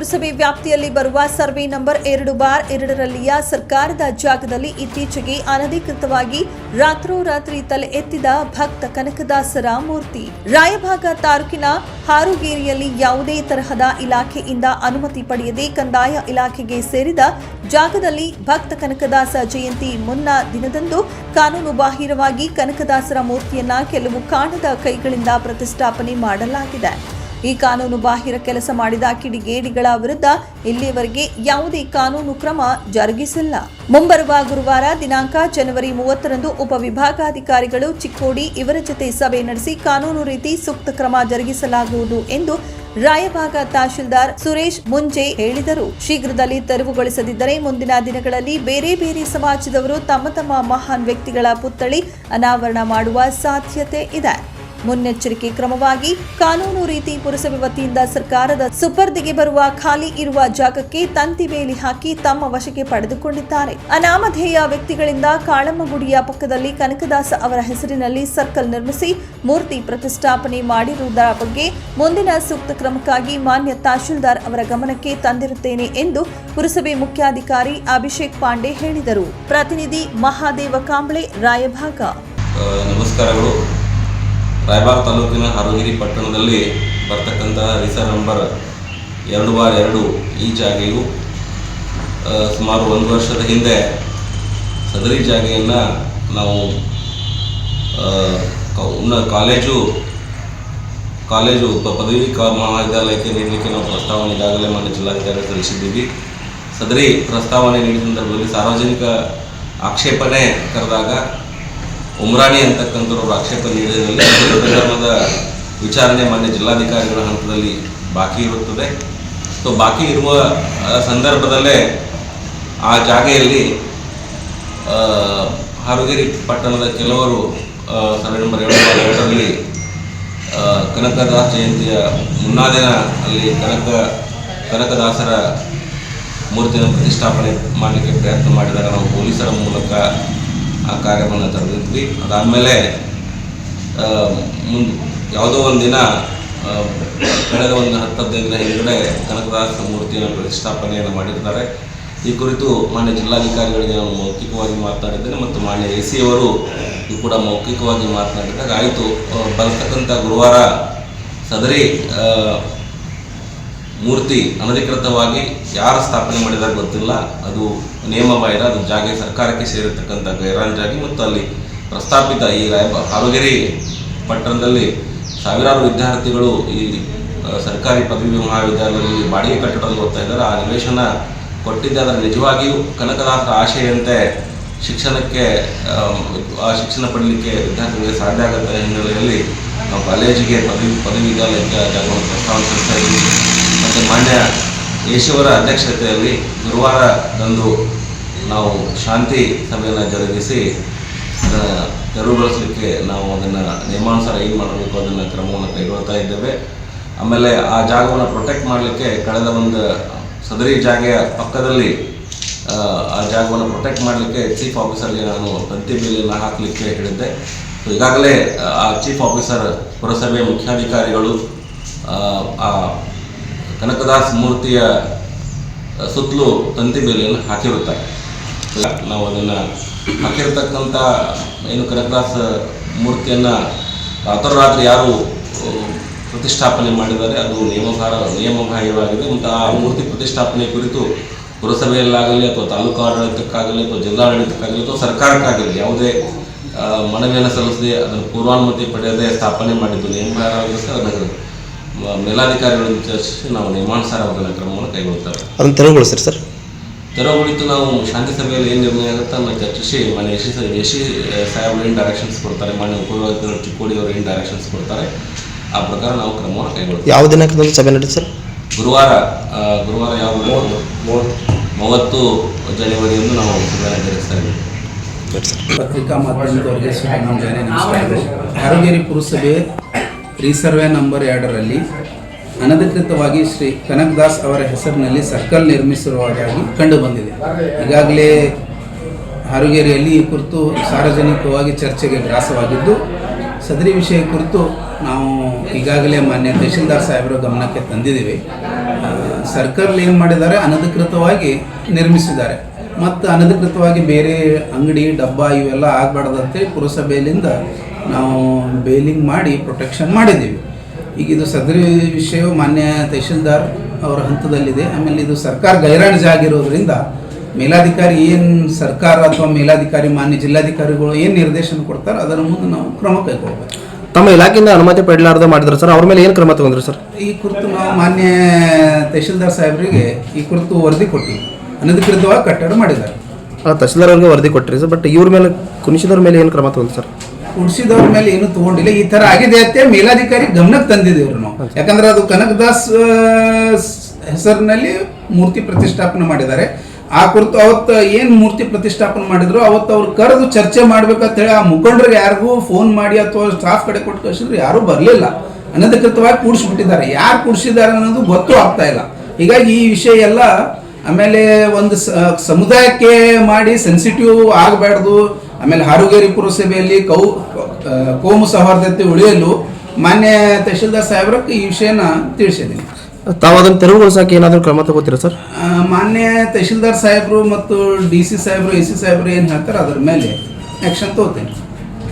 ಪುರಸಭೆ ವ್ಯಾಪ್ತಿಯಲ್ಲಿ ಬರುವ ಸರ್ವೆ ನಂಬರ್ ಎರಡು ಬಾರ್ ಎರಡರಲ್ಲಿಯ ಸರ್ಕಾರದ ಜಾಗದಲ್ಲಿ ಇತ್ತೀಚೆಗೆ ಅನಧಿಕೃತವಾಗಿ ರಾತ್ರೋರಾತ್ರಿ ತಲೆ ಎತ್ತಿದ ಭಕ್ತ ಕನಕದಾಸರ ಮೂರ್ತಿ ರಾಯಭಾಗ ತಾಲೂಕಿನ ಹಾರುಗೇರಿಯಲ್ಲಿ ಯಾವುದೇ ತರಹದ ಇಲಾಖೆಯಿಂದ ಅನುಮತಿ ಪಡೆಯದೆ ಕಂದಾಯ ಇಲಾಖೆಗೆ ಸೇರಿದ ಜಾಗದಲ್ಲಿ ಭಕ್ತ ಕನಕದಾಸ ಜಯಂತಿ ಮುನ್ನ ದಿನದಂದು ಕಾನೂನು ಬಾಹಿರವಾಗಿ ಕನಕದಾಸರ ಮೂರ್ತಿಯನ್ನ ಕೆಲವು ಕಾಣದ ಕೈಗಳಿಂದ ಪ್ರತಿಷ್ಠಾಪನೆ ಮಾಡಲಾಗಿದೆ. ಈ ಕಾನೂನು ಬಾಹಿರ ಕೆಲಸ ಮಾಡಿದ ಕಿಡಿಗೇಡಿಗಳ ವಿರುದ್ಧ ಇಲ್ಲಿಯವರೆಗೆ ಯಾವುದೇ ಕಾನೂನು ಕ್ರಮ ಜರುಗಿಸಿಲ್ಲ. ಮುಂಬರುವ ಗುರುವಾರ ದಿನಾಂಕ ಜನವರಿ ಮೂವತ್ತರಂದು ಉಪವಿಭಾಗಾಧಿಕಾರಿಗಳು ಚಿಕ್ಕೋಡಿ ಇವರ ಜೊತೆ ಸಭೆ ನಡೆಸಿ ಕಾನೂನು ರೀತಿ ಸೂಕ್ತ ಕ್ರಮ ಜರುಗಿಸಲಾಗುವುದು ಎಂದು ರಾಯಭಾಗ ತಹಶೀಲ್ದಾರ್ ಸುರೇಶ್ ಮುಂಜೆ ಹೇಳಿದರು. ಶೀಘ್ರದಲ್ಲಿ ತೆರವುಗೊಳಿಸದಿದ್ದರೆ ಮುಂದಿನ ದಿನಗಳಲ್ಲಿ ಬೇರೆ ಬೇರೆ ಸಮಾಜದವರು ತಮ್ಮ ತಮ್ಮ ಮಹಾನ್ ವ್ಯಕ್ತಿಗಳ ಪುತ್ಥಳಿ ಅನಾವರಣ ಮಾಡುವ ಸಾಧ್ಯತೆ ಇದೆ. ಮುನ್ನೆಚ್ಚರಿಕೆ ಕ್ರಮವಾಗಿ ಕಾನೂನು ರೀತಿ ಪುರಸಭೆ ವತಿಯಿಂದ ಸರ್ಕಾರದ ಸುಪರ್ದಿಗೆ ಬರುವ ಖಾಲಿ ಇರುವ ಜಾಗಕ್ಕೆ ತಂತಿ ಬೇಲಿ ಹಾಕಿ ತಮ್ಮ ವಶಕ್ಕೆ ಪಡೆದುಕೊಂಡಿದ್ದಾರೆ. ಅನಾಮಧೇಯ ವ್ಯಕ್ತಿಗಳಿಂದ ಕಾಳಮ್ಮಗುಡಿಯ ಪಕ್ಕದಲ್ಲಿ ಕನಕದಾಸ ಅವರ ಹೆಸರಿನಲ್ಲಿ ಸರ್ಕಲ್ ನಿರ್ಮಿಸಿ ಮೂರ್ತಿ ಪ್ರತಿಷ್ಠಾಪನೆ ಮಾಡಿರುವುದರ ಬಗ್ಗೆ ಮುಂದಿನ ಸೂಕ್ತ ಕ್ರಮಕ್ಕಾಗಿ ಮಾನ್ಯ ತಹಶೀಲ್ದಾರ್ ಅವರ ಗಮನಕ್ಕೆ ತಂದಿರುತ್ತೇನೆ ಎಂದು ಪುರಸಭೆ ಮುಖ್ಯಾಧಿಕಾರಿ ಅಭಿಷೇಕ್ ಪಾಂಡೆ ಹೇಳಿದರು. ಪ್ರತಿನಿಧಿ ಮಹಾದೇವ ಕಾಂಬ್ಳೆ, ರಾಯಭಾಗ. ನಮಸ್ಕಾರಗಳು. ರಾಯಬಾಗ್ ತಾಲೂಕಿನ ಹರುಗಿರಿ ಪಟ್ಟಣದಲ್ಲಿ ಬರ್ತಕ್ಕಂಥ ರಿಸರ್ ನಂಬರ್ ಎರಡು ಬಾರ್ ಎರಡು ಈ ಜಾಗೆಯು ಸುಮಾರು ಒಂದು ವರ್ಷದ ಹಿಂದೆ ಸದರಿ ಜಾಗೆಯನ್ನು ನಾವು ಕಾಲೇಜು ಕಾಲೇಜು ಪದವಿ ಮಹಾವಿದ್ಯಾಲಯಕ್ಕೆ ನೀಡಲಿಕ್ಕೆ ನಾವು ಪ್ರಸ್ತಾವನೆ ಈಗಾಗಲೇ ಮಾನ್ಯ ಜಿಲ್ಲಾಧಿಕಾರಿ ಸಲ್ಲಿಸಿದ್ದೀವಿ ಸದರಿ ಪ್ರಸ್ತಾವನೆ ನೀಡಿದ ಸಂದರ್ಭದಲ್ಲಿ ಸಾರ್ವಜನಿಕ ಆಕ್ಷೇಪಣೆ ಕರೆದಾಗ ಉಮ್ರಾಣಿ ಅಂತಕ್ಕಂಥವ್ರು ಆಕ್ಷೇಪ ನೀಡಿದಲ್ಲಿ ಪ್ರಕರಣದ ವಿಚಾರಣೆ ಮಾನ್ಯ ಜಿಲ್ಲಾಧಿಕಾರಿಗಳ ಹಂತದಲ್ಲಿ ಬಾಕಿ ಇರುತ್ತದೆ. ಸೊ ಬಾಕಿ ಇರುವ ಸಂದರ್ಭದಲ್ಲೇ ಆ ಜಾಗೆಯಲ್ಲಿ ಹಾರುಗೇರಿ ಪಟ್ಟಣದ ಕೆಲವರು ಸರ್ವೆ ನಂಬರ್ ಎರಡು ಎರಡರಲ್ಲಿ ಕನಕದಾಸ ಜಯಂತಿಯ ಮುನ್ನಾ ದಿನ ಅಲ್ಲಿ ಕನಕ, ಕನಕದಾಸರ ಮೂರ್ತಿಯನ್ನು ಪ್ರತಿಷ್ಠಾಪನೆ ಮಾಡಲಿಕ್ಕೆ ಪ್ರಯತ್ನ ಮಾಡಿದಾಗ ನಾವು ಪೊಲೀಸರ ಮೂಲಕ ಆ ಕಾರ್ಯವನ್ನು ತಡೆದಿದ್ವಿ ಅದಾದಮೇಲೆ ಮುಂದೆ ಯಾವುದೋ ಒಂದು ದಿನ ಕಳೆದ ಒಂದು ಹತ್ತು ದಿನ ಹಿಂದುಗಡೆ ಕನಕದಾಸ ಮೂರ್ತಿಯನ್ನು ಪ್ರತಿಷ್ಠಾಪನೆಯನ್ನು ಮಾಡಿರ್ತಾರೆ. ಈ ಕುರಿತು ಮಾನ್ಯ ಜಿಲ್ಲಾಧಿಕಾರಿಗಳಿಗೆ ನಾನು ಮೌಖಿಕವಾಗಿ ಮಾತನಾಡಿದ್ದೇನೆ ಮತ್ತು ಮಾನ್ಯ ಎ ಸಿ ಅವರು ಕೂಡ ಮೌಖಿಕವಾಗಿ ಮಾತನಾಡಿದಾಗ, ಆಯಿತು ಬರ್ತಕ್ಕಂಥ ಗುರುವಾರ ಸದರಿ ಮೂರ್ತಿ ಅನಧಿಕೃತವಾಗಿ ಯಾರು ಸ್ಥಾಪನೆ ಮಾಡಿದಾಗ ಗೊತ್ತಿಲ್ಲ. ಅದು ನಿಯಮಬಾಹಿರ ಅದು ಜಾಗೆ ಸರ್ಕಾರಕ್ಕೆ ಸೇರಿರ್ತಕ್ಕಂಥ ಗೈರಾಂಜಾಗಿ ಮತ್ತು ಅಲ್ಲಿ ಪ್ರಸ್ತಾಪಿತ ಈ ರಾಯ ಹಾವೇರಿ ಪಟ್ಟಣದಲ್ಲಿ ಸಾವಿರಾರು ವಿದ್ಯಾರ್ಥಿಗಳು ಈ ಸರ್ಕಾರಿ ಪದವಿ ಮಹಾವಿದ್ಯಾಲಯದಲ್ಲಿ ಬಾಡಿಗೆ ಕಟ್ಟಡದಲ್ಲಿ ಓದ್ತಾ ಇದ್ದಾರೆ. ಆ ನಿವೇಶನ ಕೊಟ್ಟಿದ್ದೆ ಅದರ ನಿಜವಾಗಿಯೂ ಕನಕದಾಸರ ಆಶೆಯಂತೆ ಶಿಕ್ಷಣಕ್ಕೆ ಆ, ಶಿಕ್ಷಣ ಪಡೀಲಿಕ್ಕೆ ವಿದ್ಯಾರ್ಥಿಗಳಿಗೆ ಸಾಧ್ಯ ಆಗುತ್ತೆ ಹಿನ್ನೆಲೆಯಲ್ಲಿ ನಾವು ಕಾಲೇಜಿಗೆ ಪದವಿ ಪದವಿ ವಿದ್ಯಾಲಯಕ್ಕೆ ಆ ಜಾಗವನ್ನು ಪ್ರಸ್ತಾವನೆ ಸಲ್ಲಿಸ್ತಾ ಇದ್ದೀವಿ. ಮತ್ತು ಮಾನ್ಯ ಯೇಶುವರ ಅಧ್ಯಕ್ಷತೆಯಲ್ಲಿ ಗುರುವಾರದಂದು ನಾವು ಶಾಂತಿ ಸಭೆಯನ್ನು ಜರುಗಿಸಿ ಅದನ್ನು ತೆರವುಗೊಳಿಸಲಿಕ್ಕೆ ನಾವು ಅದನ್ನು ನಿಯಮಾನುಸಾರ ಏನು ಮಾಡಬೇಕು ಅದನ್ನು ಕ್ರಮವನ್ನು ಕೈಗೊಳ್ತಾ ಇದ್ದೇವೆ. ಆಮೇಲೆ ಆ ಜಾಗವನ್ನು ಪ್ರೊಟೆಕ್ಟ್ ಮಾಡಲಿಕ್ಕೆ ಕಳೆದ ಒಂದು ಸದರಿ ಜಾಗೆಯ ಪಕ್ಕದಲ್ಲಿ ಆ, ಜಾಗವನ್ನು ಪ್ರೊಟೆಕ್ಟ್ ಮಾಡಲಿಕ್ಕೆ ಚೀಫ್ ಆಫೀಸರ್ಗೆ ನಾನು ತಂತಿ ಬೇಲಿಯನ್ನು ಹಾಕಲಿಕ್ಕೆ ಹೇಳಿದ್ದೆ. ಈಗಾಗಲೇ ಆ ಚೀಫ್ ಆಫೀಸರ್ ಪುರಸಭೆಯ ಮುಖ್ಯಾಧಿಕಾರಿಗಳು ಆ, ಕನಕದಾಸ್ ಮೂರ್ತಿಯ ಸುತ್ತಲೂ ತಂತಿ ಬೇಲಿಯನ್ನು ಹಾಕಿರುತ್ತಾರೆ. ನಾವು ಅದನ್ನು ಹಾಕಿರ್ತಕ್ಕಂಥ ಏನು ಕನಕದಾಸ ಮೂರ್ತಿಯನ್ನು ರಾತ್ರೋರಾತ್ರಿ ಯಾರು ಪ್ರತಿಷ್ಠಾಪನೆ ಮಾಡಿದ್ದಾರೆ ಅದು ನಿಯಮಸಾರ ನಿಯಮಬಾಹಿರವಾಗಿದೆ. ಮತ್ತು ಆ ಮೂರ್ತಿ ಪ್ರತಿಷ್ಠಾಪನೆ ಕುರಿತು ಪುರಸಭೆಯಲ್ಲಾಗಲಿ ಅಥವಾ ತಾಲೂಕು ಆಡಳಿತಕ್ಕಾಗಲಿ ಅಥವಾ ಜಿಲ್ಲಾಡಳಿತಕ್ಕಾಗಲಿ ಅಥವಾ ಸರ್ಕಾರಕ್ಕಾಗಲಿ ಯಾವುದೇ ಮನವಿಯನ್ನು ಸಲ್ಲಿಸದೆ ಅದನ್ನು ಪೂರ್ವಾನುಮತಿ ಪಡೆಯದೆ ಸ್ಥಾಪನೆ ಮಾಡಿದ್ದು ನಿಯಮಬಾಹಿರವಾಗಿರುತ್ತೆ ಅದನ್ನು ಮೇಲಾಧಿಕಾರಿಗಳನ್ನು ಚರ್ಚಿಸಿ ನಾವು ನಿಯಮಾನುಸಾರವಾದ ಕ್ರಮವನ್ನು ಕೈಗೊಳ್ತಾರೆ ಅದನ್ನು ತೆರವುಗೊಳಿಸ್ರಿ ಸರ್. ತೆರವುಗೊಳಿತು ನಾವು ಶಾಂತಿ ಸಭೆಯಲ್ಲಿ ಏನು ನಿರ್ಣಯ ಆಗುತ್ತೆ? ಅದನ್ನು ಚರ್ಚಿಸಿ ಮಾನ್ಯ ಯಶಿ ಯಶಿ ಸಾಹೇಬ್ ಏನು ಡೈರೆಕ್ಷನ್ಸ್ ಕೊಡ್ತಾರೆ? ಮಾನ್ಯ ಉಪಯೋಗ ಚಿಕ್ಕೋಡಿ ಅವರು ಏನು ಡೈರೆಕ್ಷನ್ಸ್ ಕೊಡ್ತಾರೆ? ಆ ಪ್ರಕಾರ ನಾವು ಕ್ರಮವನ್ನು ಕೈಗೊಳ್ತೀವಿ. ಯಾವ ದಿನಾಂಕದಲ್ಲಿ ಸಭೆ ನಡೀತು ಸರ್? ಗುರುವಾರ ಗುರುವಾರ ಯಾವ ಮೂವತ್ತು. ಜನವರಿಯನ್ನು ನಾವು ಸಭೆಯನ್ನು ಜರುಗಿಸ್ತಾ ಇದ್ದೀವಿ ಪತ್ರಿಕಾ ಮಾಧ್ಯಮದವರಿಗೆ ಮುಂಜಾನೆ ನಮಸ್ಕಾರಗಳು ಹಾರೋಗೇರಿ ಪುರಸಭೆ ರಿಸರ್ವೆ ನಂಬರ್ ಎರಡರಲ್ಲಿ ಅನಧಿಕೃತವಾಗಿ ಶ್ರೀ ಕನಕದಾಸ್ ಅವರ ಹೆಸರಿನಲ್ಲಿ ಸರ್ಕಲ್ ನಿರ್ಮಿಸಿರುವುದಾಗಿ ಕಂಡುಬಂದಿದೆ ಈಗಾಗಲೇ ಹರಗೇರಿಯಲ್ಲಿ ಈ ಕುರಿತು ಸಾರ್ವಜನಿಕವಾಗಿ ಚರ್ಚೆಗೆ ಗ್ರಾಸವಾಗಿದ್ದು ಸದರಿ ವಿಷಯ ಕುರಿತು ನಾವು ಈಗಾಗಲೇ ಮಾನ್ಯ ತಹಶೀಲ್ದಾರ್ ಸಾಹೇಬರ ಗಮನಕ್ಕೆ ತಂದಿದ್ದೀವಿ. ಸರ್ಕಾರಲ್ಲಿ ಏನು ಮಾಡಿದ್ದಾರೆ? ಅನಧಿಕೃತವಾಗಿ ನಿರ್ಮಿಸಿದ್ದಾರೆ. ಮತ್ತು ಅನಧಿಕೃತವಾಗಿ ಬೇರೆ ಅಂಗಡಿ, ಡಬ್ಬ ಇವೆಲ್ಲ ಆಗಬಾರ್ದಂತೆ ಪುರಸಭೆಯಿಂದ ನಾವು ಬೇಲಿಂಗ್ ಮಾಡಿ ಪ್ರೊಟೆಕ್ಷನ್ ಮಾಡಿದ್ದೀವಿ. ಈಗ ಇದು ಸದರಿ ವಿಷಯವು ಮಾನ್ಯ ತಹಶೀಲ್ದಾರ್ ಅವರ ಹಂತದಲ್ಲಿದೆ. ಆಮೇಲೆ ಇದು ಸರ್ಕಾರ ಗೈರಾಣಜ್ ಆಗಿರೋದ್ರಿಂದ ಮೇಲಾಧಿಕಾರಿ ಏನು ಸರ್ಕಾರ ಅಥವಾ ಮೇಲಾಧಿಕಾರಿ ಮಾನ್ಯ ಜಿಲ್ಲಾಧಿಕಾರಿಗಳು ಏನು ನಿರ್ದೇಶನ ಕೊಡ್ತಾರೆ ಅದರ ಮುಂದೆ ನಾವು ಕ್ರಮ ಕೈಗೊಳ್ಬೇಕು. ತಮ್ಮ ಇಲಾಖೆಯಿಂದ ಅನುಮತಿ ಪಡೆಯಲಾರ್ದೆ ಮಾಡಿದ್ರು ಸರ್ ಅವ್ರ ಮೇಲೆ ಏನು ಕ್ರಮ ತಗೊಂಡ್ರಿ ಸರ್? ಈ ಕುರಿತು ನಾವು ಮಾನ್ಯ ತಹಶೀಲ್ದಾರ್ ಸಾಹೇಬರಿಗೆ ಈ ಕುರಿತು ವರದಿ ಕೊಟ್ಟಿವಿ ಅನಧಿಕೃತವಾಗಿ ಕಟ್ಟಡ ಮಾಡಿದ್ದಾರೆ. ಆ, ತಹಸೀಲ್ದಾರ್ ಅವ್ರಿಗೆ ವರದಿ ಕೊಟ್ಟಿರಿ ಸರ್ ಬಟ್ ಇವ್ರ ಮೇಲೆ ಕುಣಿಸಿದವ್ರ ಮೇಲೆ ಏನು ಕ್ರಮ ತಗೊಂಡ್ರಿ ಸರ್? ಕುಣಿಸಿದವ್ರ ಮೇಲೆ ಏನು ತಗೊಂಡಿಲ್ಲ ಈ ತರ ಆಗಿದೆ ಅಂತ ಮೇಲಾಧಿಕಾರಿ ಗಮನಕ್ಕೆ ತಂದಿದ್ದೇವ್ರಿ ನಾವು. ಯಾಕಂದ್ರೆ ಅದು ಕನಕದಾಸ್ ಹೆಸರಿನಲ್ಲಿ ಮೂರ್ತಿ ಪ್ರತಿಷ್ಠಾಪನೆ ಮಾಡಿದ್ದಾರೆ. ಆ ಕುರಿತು ಅವತ್ತು ಏನು ಮೂರ್ತಿ ಪ್ರತಿಷ್ಠಾಪನೆ ಮಾಡಿದ್ರು, ಅವತ್ತು ಅವ್ರು ಕರೆದು ಚರ್ಚೆ ಹೇಳಿ ಆ ಮುಖಂಡರಿಗೆ ಯಾರಿಗೂ ಫೋನ್ ಮಾಡಿ ಅಥವಾ ಸ್ಟಾಫ್ ಕಡೆ ಕೊಟ್ಟು ಕಳಿಸಿದ್ರು, ಯಾರೂ ಬರಲಿಲ್ಲ. ಅನಧಿಕೃತವಾಗಿ ಕೂಡಿಸ್ಬಿಟ್ಟಿದ್ದಾರೆ. ಯಾರು ಕೂಡಿಸಿದ್ದಾರೆ ಅನ್ನೋದು ಗೊತ್ತೂ ಆಗ್ತಾ ಇಲ್ಲ. ಹೀಗಾಗಿ ಈ ವಿಷಯ ಎಲ್ಲ ಆಮೇಲೆ ಒಂದು ಸಮುದಾಯಕ್ಕೆ ಮಾಡಿ ಸೆನ್ಸಿಟಿವ್ ಆಗಬಾರ್ದು. ಆಮೇಲೆ ಹಾರುಗೇರಿ ಪುರಸಭೆಯಲ್ಲಿ ಕೌ ಕೋಮು ಸೌಹಾರ್ದತೆ ಉಳಿಯಲು ಮಾನ್ಯ ತಹಶೀಲ್ದಾರ್ ಸಾಹೇಬ್ರಕ್ಕೆ ಈ ವಿಷಯನ ತಿಳಿಸಿದ್ದೀನಿ. ತಾವು ಅದನ್ನು ತೆರವುಗೊಳಿಸಕ್ಕೆ ಏನಾದರೂ ಕ್ರಮ ತಗೋತೀರಾ ಸರ್? ಮಾನ್ಯ ತಹಶೀಲ್ದಾರ್ ಸಾಹೇಬರು ಮತ್ತು ಡಿ ಸಿ ಸಾಹೇಬರು, ಎ ಸಿ ಸಾಹೇಬರು ಏನು ಹೇಳ್ತಾರೆ ಅದ್ರ ಮೇಲೆ ಆ್ಯಕ್ಷನ್ ತಗೋತೀನಿ